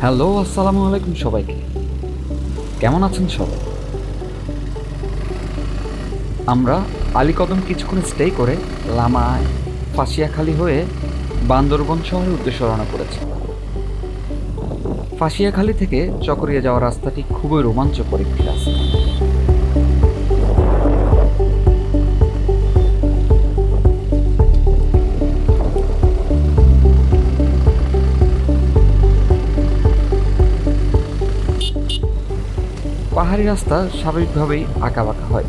Hello, আসসালামু আলাইকুম সবাইকে। কেমন আছেন সবাই? আমরা আলীকদম কিছুক্ষণ স্টে করে লামায় ফাঁসিয়াখালী হয়ে বান্দরবন শহরের উদ্দেশ্যে রওনা করেছি। ফাঁসিয়াখালী থেকে চকরিয়া যাওয়ার রাস্তাটি খুবই রোমাঞ্চকর একটি রাস্তা। পাহাড়ি রাস্তা স্বাভাবিকভাবেই আঁকাবাঁকা হয়।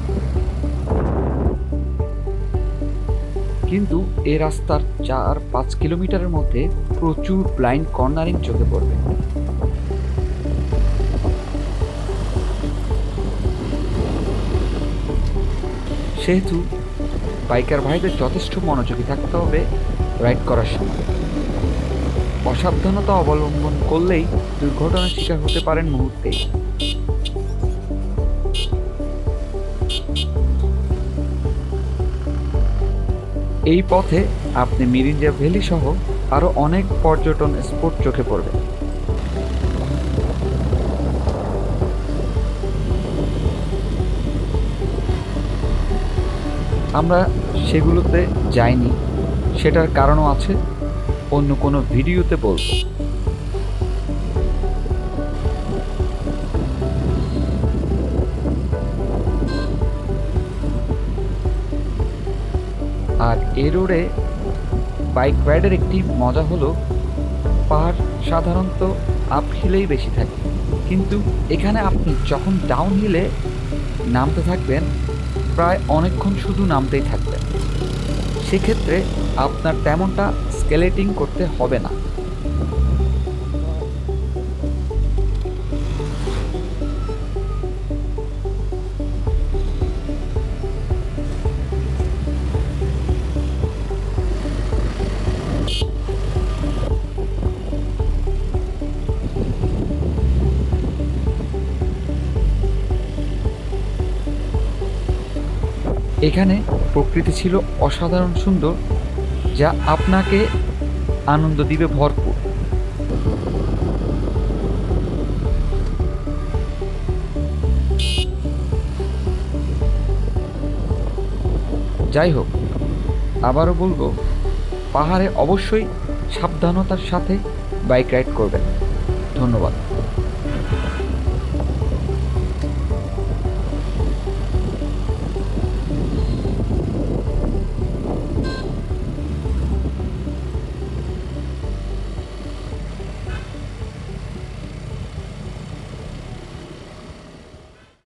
কিন্তু এ রাস্তার চার পাঁচ কিলোমিটারের মধ্যে প্রচুর ব্লাইন্ড কর্নারিং চোখে পড়বে। সেহেতু বাইকার ভাইদের যথেষ্ট মনোযোগী থাকতে হবে রাইড করার সময়। অসাবধানতা অবলম্বন করলেই দুর্ঘটনার শিকার হতে পারেন মুহূর্তেই। এই পথে আপনি মিরিঞ্জা ভ্যালি সহ আরও অনেক পর্যটন স্পট চোখে পড়বে। আমরা সেগুলোতে যাইনি, সেটার কারণও আছে, অন্য কোনো ভিডিওতে বলব। আর এ রোডে বাইক রাইডের একটি মজা হলো, পাহাড় সাধারণত আপ হিলেই বেশি থাকে। কিন্তু এখানে আপনি যখন ডাউন হিলে নামতে থাকবেন, প্রায় অনেকক্ষণ শুধু নামতেই থাকবেন। সেক্ষেত্রে আপনার তেমনটা স্কেলেটিং করতে হবে না। এখানে প্রকৃতি ছিল অসাধারণ সুন্দর, যা আপনাকে আনন্দ দিবে ভরপুর। যাই হোক আবারও বলব, পাহাড়ে অবশ্যই সাবধানতার সাথে বাইক রাইড করবেন। ধন্যবাদ।